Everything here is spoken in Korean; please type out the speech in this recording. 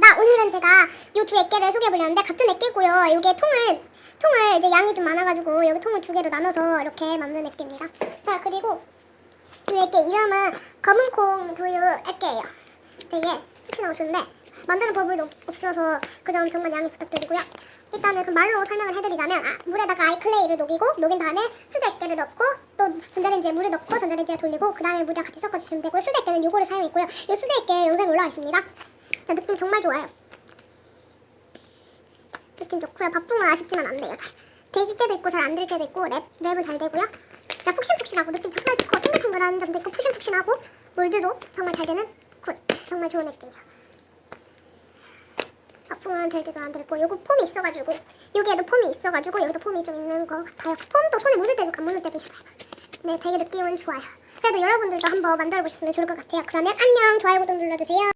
나 오늘은 제가 요 두 액계를 소개해보려는데 같은 액계고요. 이게 통을 통을 이제 양이 좀 많아가지고 여기 통을 두 개로 나눠서 이렇게 만든 액계입니다. 자 그리고 이 액계 이름은 검은콩 두유 액계예요. 되게 푹신하고 좋은데 만드는 법이 없- 없어서 그 점 정말 양해 부탁드리고요. 일단은 그 말로 설명을 해드리자면 아, 물에다가 아이클레이를 녹이고 녹인 다음에 수제 액계를 넣고 또 전자레인지에 물을 넣고 전자레인지에 돌리고 그 다음에 물이랑 같이 섞어주시면 되고요. 수제 액계는 요거를 사용했고요. 이 수제 액계 영상이 올라와 있습니다. 자 느낌 정말 좋아요. 느낌 좋고요. 밥붕은 아쉽지만 안 돼요. 잘. 될 때도 있고 잘 안 될 때도 있고 랩, 랩은 잘 되고요. 자 푹신푹신하고 느낌 정말 좋고 탱글탱글한 점도 있고 푹신푹신하고 몰드도 정말 잘 되는 굿. 정말 좋은 액계예요. 밥붕은 될 때도 안 되고 요거 폼이 있어가지고 여기에도 폼이 있어가지고 여기도 폼이 좀 있는 것 같아요. 폼도 손에 묻을 때도 안 묻을 때도 있어요. 네 되게 느낌은 좋아요. 그래도 여러분들도 한번 만들어 보셨으면 좋을 것 같아요. 그러면 안녕 좋아요 구독 눌러주세요.